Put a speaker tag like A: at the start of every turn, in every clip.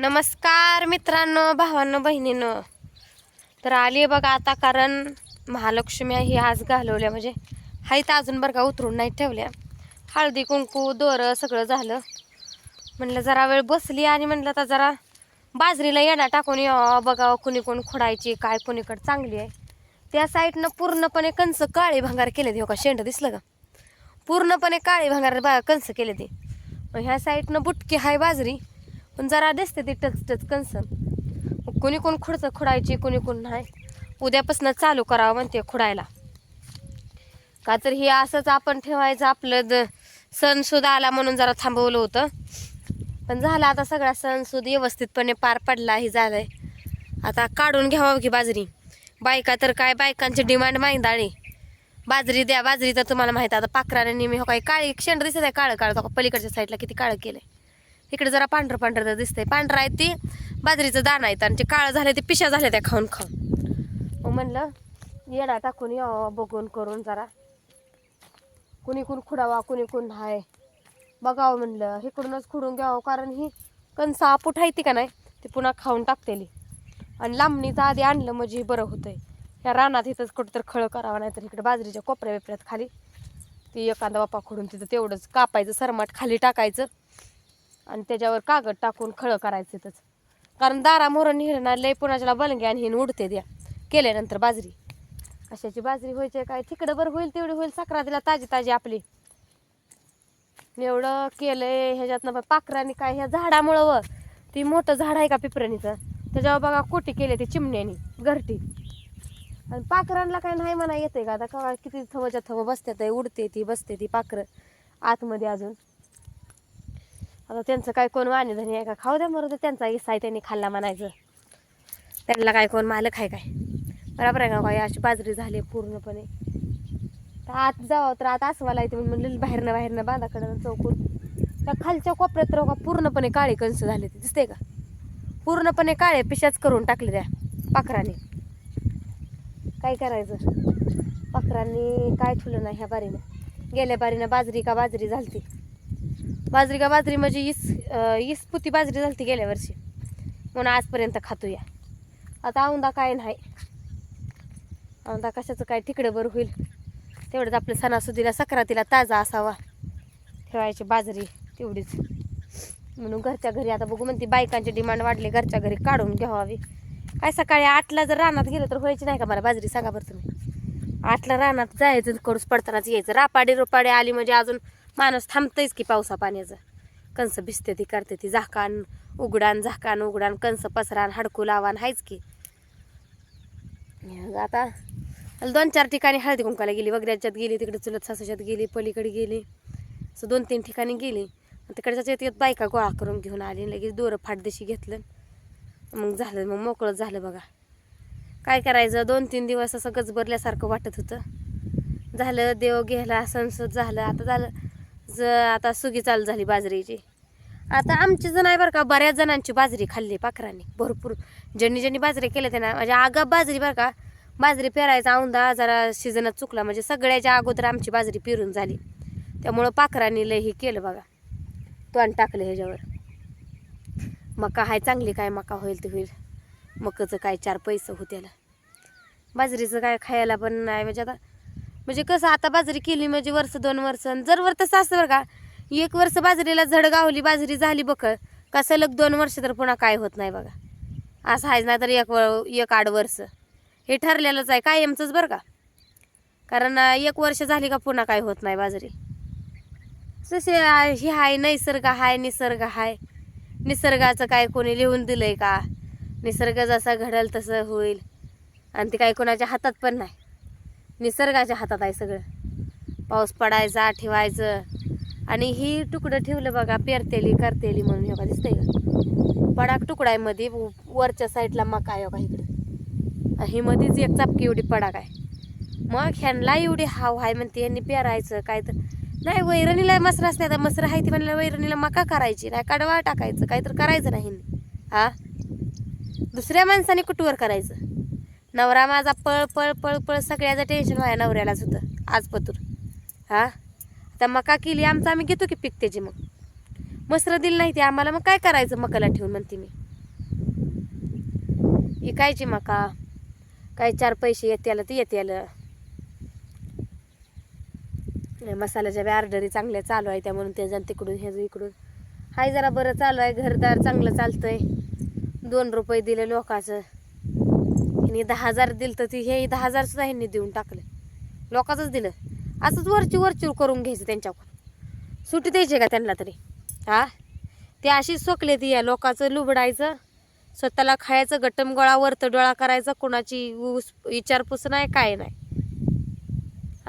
A: नमस्कार मित्रांनो भावांनो बहिणीनं. तर आली बघा आता कारण महालक्ष्मी ही आज घालवल्या. म्हणजे हाईत अजून बरं का उतरून नाही ठेवल्या. हळदी कुंकू दोरं सगळं झालं. म्हणलं जरा वेळ बसली आणि म्हणलं आता जरा बाजरीला येणा टाकून यावं बघावं कुणी कोण खोडायची काय कुणीकडं चांगली आहे. त्या साईडनं पूर्णपणे कंस काळे भांगार केले ते हो का शेंड दिसलं का? पूर्णपणे काळी भांगार बा कंस केले ते मग ह्या साईडनं बुटकी हाय बाजरी. पण जरा दिसते ती टच टच कन्सन कोणी कोण खुडचं खुडायची कोणी कोण नाही. उद्यापासून चालू करावं म्हणते खुडायला. का तर हे असंच आपण ठेवायचं आपलं द सण सुद्धा आला म्हणून जरा थांबवलं होतं. पण झालं आता सगळा सण सुद व्यवस्थितपणे पार पडला हे झालंय. आता काढून घ्यावं की बाजरी. बायका तर काय बायकांची डिमांड माहिती बाजरी द्या बाजरी तर तुम्हाला माहिती आता पाखराने नेहमी हो काय काळी शेंड दिसत आहे काळं काळं. पलीकडच्या साईडला किती काळं केलंय. इकडे जरा पांढरं पांढरं तर दिसतंय. पांढरं आहे ते बाजरीचं दाणं आहेत आणि ते काळं झालं ते पिशा झाल्या त्या खाऊन खाऊन. मग म्हणलं येडा टाकून यावं बघून करून जरा. कुणी कोण खुडावा कुणी कोण हाय. बघावं म्हणलं इकडूनच खुडून घ्यावं कारण ही कणसा आपूट आहे ती का नाही ती पुन्हा खाऊन टाकतेली. आणि लांबणीचं आधी आणलं म्हणजे बरं होतंय. या रानात इथंच कुठं तर खळं करावं नाहीतर इकडे बाजरीच्या कोपऱ्या बिपऱ्यात खाली. ती एखादा बापा खोडून तिथं तेवढंच कापायचं सरमाट खाली टाकायचं. आणि त्याच्यावर कागद टाकून खळं करायचं तिथंच कारण दारा मोरण निघणार लय पुण्याच्याला बलंगे आणि हिन उडते द्या. केल्यानंतर बाजरी. कशाची बाजरी व्हायची काय? तिकडं बरं होईल तेवढी होईल. सक्रातीला ताजी ताजी आपली. एवढं केलंय ह्याच्यातनं बा पाखरांनी काय ह्या झाडामुळं व. ती मोठं झाड आहे का पिपरणीचं त्याच्यावर बघा कोटी केले ते चिमण्यानी घरटी. आणि पाखरांना काय नाही म्हणा येते का? आता का किती थवच्या थव बसते ते उडते ती बसते ती पाखरं. आतमध्ये अजून. आता त्यांचं काय कोण वाणीधनी आहे का? खाऊ द्या मरू त्यांचा हिस्सा आहे त्यांनी खाल्ला म्हणायचं. त्यांना काय कोण मालक आहे काय? बरोबर आहे का काय अशी बाजरी झाली पूर्णपणे. तर आत जावं तर आता आसवाला येते म्हणून म्हणलं बाहेरनं बाहेरनं बांधाकडं चौकून. त्या खालच्या कोपऱ्यात तर का पूर्णपणे काळे कंस झाले ते. दिसते का? पूर्णपणे काळे पिशाच करून टाकले त्या पाखराने. काय करायचं? पाखरांनी काय ठुलं नाही ह्या बारीनं. गेल्या बारीनं बाजरी का बाजरी झालती. बाजरी का बाजरी म्हणजे इस इसपुती इस पुती बाजरी झालती गेल्या वर्षी. म्हणून आजपर्यंत खातोया. आता औंदा काय नाही. औंदा कशाचं काय तिकडं बरं होईल. तेवढंच आपल्या सणासुदीला सक्रातीला ताजा असावा. ठेवायची बाजरी तेवढीच. म्हणून घरच्या घरी आता बघू म्हणते बायकांची डिमांड वाढली घरच्या घरी काढून घ्यावी काय सकाळी आठला जर रानात गेलं तर व्हायची नाही का मला बाजरी? सांगा बरं तुम्ही. आठला रानात जायचं कडूस पडतानाच यायचं. रापाडी रोपाडी आली म्हणजे अजून माणूस थांबतंयच की पावसा पाण्याचं. कंस भिजते ती करते ती. झाकान उघडान झाकान उघडान कंस पसरान हडकू लावान हायच की. मग आता दोन चार ठिकाणी हळदी कुंकाला गेली. वगैरेच्यात गेली तिकडे चुलत सासूच्यात गेली पलीकडे गेली. असं दोन तीन ठिकाणी गेली. आणि तिकडच्या येत बायका गोळा करून घेऊन आली लगेच दोरं फाटदेशी घेतलं. मग झालं मग मोकळं झालं बघा. काय करायचं? दोन तीन दिवस असं गजबरल्यासारखं वाटत होतं. झालं देव गेला संसद झालं. आता झालं ज आता सुगी चालू झाली बाजरीची. आता आमची जण आहे बरं का बऱ्याच जणांची बाजरी खाल्ली पाखरांनी भरपूर. ज्यांनी ज्यांनी बाजरी केल्या त्यांना म्हणजे आगा बाजरी बरं का बाजरी पेरायचा औंदा जरा सीझनात चुकला म्हणजे सगळ्याच्या अगोदर आमची बाजरी पेरून झाली. त्यामुळं पाखरांनी लय हे केलं बघा तोंड टाकलं ह्याच्यावर. मका हाय चांगली काय मका होईल ते होईल. मकाचं काय चार पैसे होत्याला बाजरीचं काय खायला पण नाही म्हणजे आता म्हणजे कसं आता बाजरी केली म्हणजे वर्ष दोन वर्ष. जर वर तसं असतं बरं का एक वर्ष बाजरीला झड गावली बाजरी झाली बघ का सलग दोन वर्ष तर पुन्हा काय होत नाही बघा. असं आहेच नाही तर एक व- एक आठ वर्ष. हे ठरलेलंच आहे कायमचंच बरं का. कारण एक वर्ष झाली का पुन्हा काय होत नाही बाजरी. जसे हे हाय नैसर्ग हाय निसर्ग हाय. निसर्गाचं काय कोणी लिहून दिलंय का? निसर्ग जसा घडल तसं होईल. आणि ते काय कोणाच्या हातात पण नाही. निसर्गाच्या हातात आहे सगळं. पाऊस पडायचा ठेवायचं. आणि ही तुकडं ठेवलं बघा पेरतेली करतेली म्हणून योगा दिसतंय का? पडाक तुकडा आहे मध्ये व- वरच्या साईडला मका आहे योगा इकडे. ही मध्येच एक चापकी एवढी पडाक आहे. मग ह्यांना एवढी हाव आहे म्हणते यांनी पेरायचं काय तर नाही वैरणीला मसर असते आता मसर आहे ती म्हणलं वैरणीला मका करायची नाही कडवा टाकायचं काहीतरी तर करायचं नाही हा? दुसऱ्या माणसाने कुटवर करायचं? नवरा माझा पळ पळ पळ पळ सगळ्याचं टेन्शन व्हाय नवऱ्यालाच होतं आज पतूर. हा? आता मका केली आमचं आम्ही घेतो की पीक त्याची मग? मसरं दिली नाही ते आम्हाला मग काय करायचं मकाला ठेवून म्हणते मी? इकायची मका. काय चार पैसे येते आलं ते येते आलं मसाल्याच्या बी ऑर्डरी चांगल्या चालू आहे त्या म्हणून ते जण तिकडून ह्याचं इकडून. हाय जरा बरं चालू आहे घरदार चांगलं चालतंय. दोन रुपये दिले लोकांचं. ह्यांनी दहा हजार दिलं तर ती हे दहा हजार सुद्धा ह्यांनी देऊन टाकलं. लोकांचंच दिलं. असंच वरची वरचूर करून घ्यायचं त्यांच्याकडून. सुट्टी द्यायची का त्यांना तरी? हा? ते अशीच सोकले ती या लोकांचं लुबडायचं. स्वतःला खायचं गटम गोळा वरत डोळा करायचा कोणाची ऊस विचारपूस नाही काय नाही.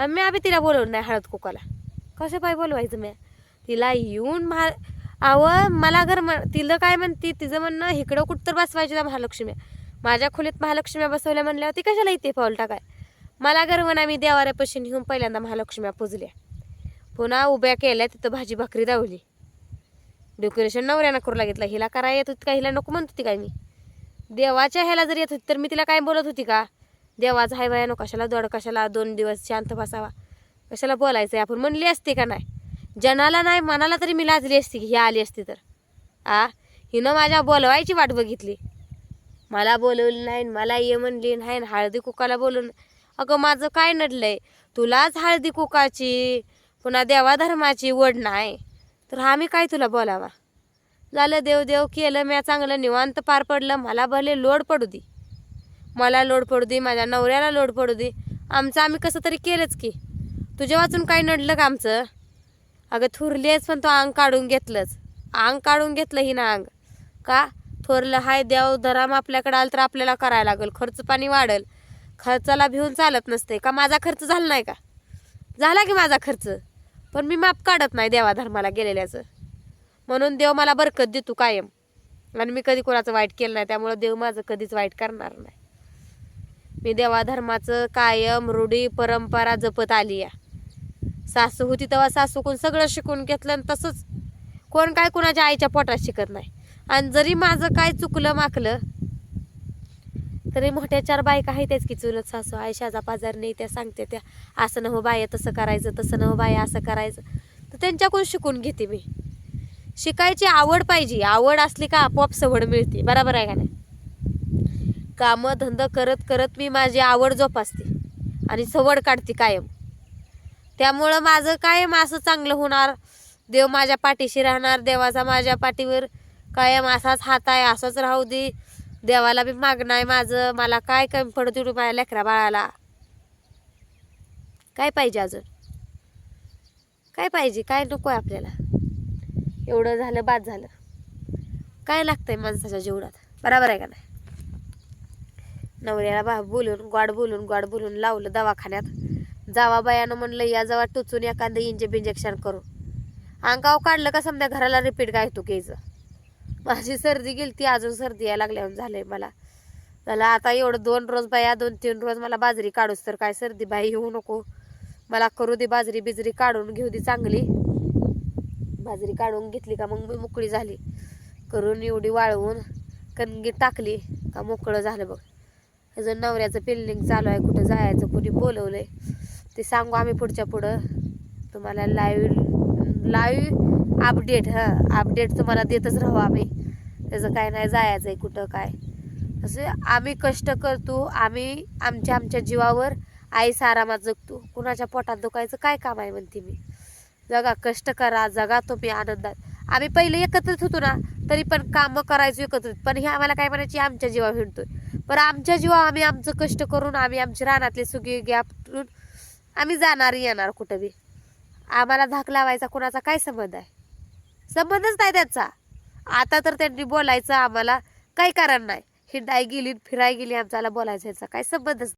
A: मी आम्ही तिला बोलवलं नाही हळद कुकाला. कसं पाय बोलवायचं मी तिला येऊन महा अव मला घर म्हण तिला काय म्हणते तिचं म्हणणं इकडं कुठं तर बसवायचं महालक्ष्मी माझ्या खोलीत महालक्ष्म्या बसवल्या म्हणल्यावरती कशाला इथे पाऊल टाकाय? मला घर म्हणा मी देवाऱ्यापाशी नेऊन पहिल्यांदा महालक्ष्म्या पुजल्या. पुन्हा उभ्या केल्या तिथं भाजी भाकरी दावली. डेकोरेशन नवऱ्यानं करू लागितलं. हिला करा येत होती का? हिला नको म्हणत होती काय मी? देवाच्या ह्याला जर येत होती तर मी तिला काय बोलत होती का? देवाचा हाय बाया नको कशाला दड कशाला दोन दिवस शांत बसावा? कशाला बोलायचं आहे आपण म्हणली असते का नाही? जनाला नाही मनाला तरी मी लाजली असती की ही आली असती तर. आ? हिनं माझ्या बोलवायची वाट बघितली. मला बोलवलं नाही मला ये म्हणली नाही हळदी कुकाला बोलून अगं माझं काय नडलंय? तुलाच हळदी कुकाची पुन्हा देवाधर्माची वड नाही. तर आम्ही काय तुला बोलावा? झालं देव देव केलं म्या चांगलं निवांत पार पडलं मला भले लोड पडू दे. मला लोड पडू दे माझ्या नवऱ्याला लोड पडू दे. आमचं आम्ही कसं तरी केलंच की. तुझ्या वाचून काय नडलं का आमचं? अगं थुरलीच पण तो अंग काढून घेतलंच. अंग काढून घेतलं ही ना अंग का? थोरलं हाय देव धराम आपल्याकडे आलं तर आपल्याला करायला लागेल. खर्च पाणी वाढेल. खर्चाला भिवून चालत नसते का? माझा खर्च झाला नाही का? झाला की माझा खर्च? पण मी माप काढत नाही देवा धर्माला गेलेल्याचं. म्हणून देव मला बरकत देतो कायम. आणि मी कधी कोणाचं वाईट केलं नाही त्यामुळं देव माझं कधीच वाईट करणार नाही. मी देवा धर्माचं कायम रूढी परंपरा जपत आली या सासू होती तेव्हा सासूकून सगळं शिकून घेतलं आणि तसंच कोण काय कुणाच्या आईच्या पोटात शिकत नाही. आणि जरी माझं काय चुकलं माकलं तरी मोठ्या चार बायका आहेतच की चुलत सासू आई शाजा पाजार नाही त्या सांगते त्या असं न हो बाया तसं करायचं तसं न हो बाया असं करायचं. तर त्यांच्याकडून शिकून घेते मी. शिकायची आवड पाहिजे. आवड असली का आपोआप सवड मिळते. बरोबर आहे का नाही? कामं धंदा करत करत मी माझी आवड जोपासते आणि सवड काढते कायम. त्यामुळं माझं कायम असं चांगलं होणार. देव माझ्या पाठीशी राहणार. देवाचा माझ्या पाठीवर कायम असाच हात आहे असंच राहू दे. देवाला बी मागणं आहे माझं. मला काय कमी पडतो तू माझ्या लेकरा बाळाला? काय पाहिजे अजून? काय पाहिजे? काय नको आहे आपल्याला? एवढं झालं बाद झालं. काय लागतंय माणसाच्या जीवनात? बरोबर आहे का नाही? नवऱ्याला बा बोलून गोड बोलून गोड बोलून लावलं दवाखान्यात. जावा बायानं म्हणलं या जावा टोचून एखादं इंजे इंजेक्शन करू अंगाव काढलं का समजा घराला रिपीट काय तू घ्यायचं माझी सर्दी गेली ती अजून सर्दी यायला लागल्यावर झालंय मला. मला आता एवढं दोन रोज बाया दोन तीन रोज मला बाजरी काढूस तर काय सर्दी बाई येऊ नको. मला करू दे बाजरी बिजरी काढून घेऊ दे चांगली. बाजरी काढून घेतली का मग मी मोकळी झाली. करून एवढी वाळवून कणगी टाकली का मोकळं झालं बघ. अजून नवऱ्याचं पिल्लिंग चालू आहे कुठं जायचं कुणी बोलवलंय. ते सांगू आम्ही पुढच्या पुढं. तुम्हाला लाईव्ह लाईव्ह अपडेट हां अपडेट तुम्हाला देतच राहू आम्ही. त्याचं काय नाही जायचं आहे कुठं काय. असं आम्ही कष्ट करतो आम्ही आमच्या आमच्या जीवावर आईस आरामात जगतो. कुणाच्या पोटात दुखायचं काय काम आहे म्हणते मी. जगा कष्ट करा जगा तुम्ही आनंदात. आम्ही पहिले एकत्रित होतो ना तरी पण कामं करायचो एकत्रित पण हे आम्हाला काय म्हणायची आमच्या जीवा हिंडतोय. पण आमच्या जीवा आम्ही आमचं कष्ट करून आम्ही आमच्या रानातले सुगी गॅप आम्ही जाणार येणार कुठं बी. आम्हाला धाक लावायचा कुणाचा काय संबंध आहे? संबंधच नाही त्याचा. आता तर त्यांनी बोलायचं आम्हाला. काही कारण नाही. हिंडाय गेली फिराय गेली आमच्याला बोलायचं याचा. काय संबंधच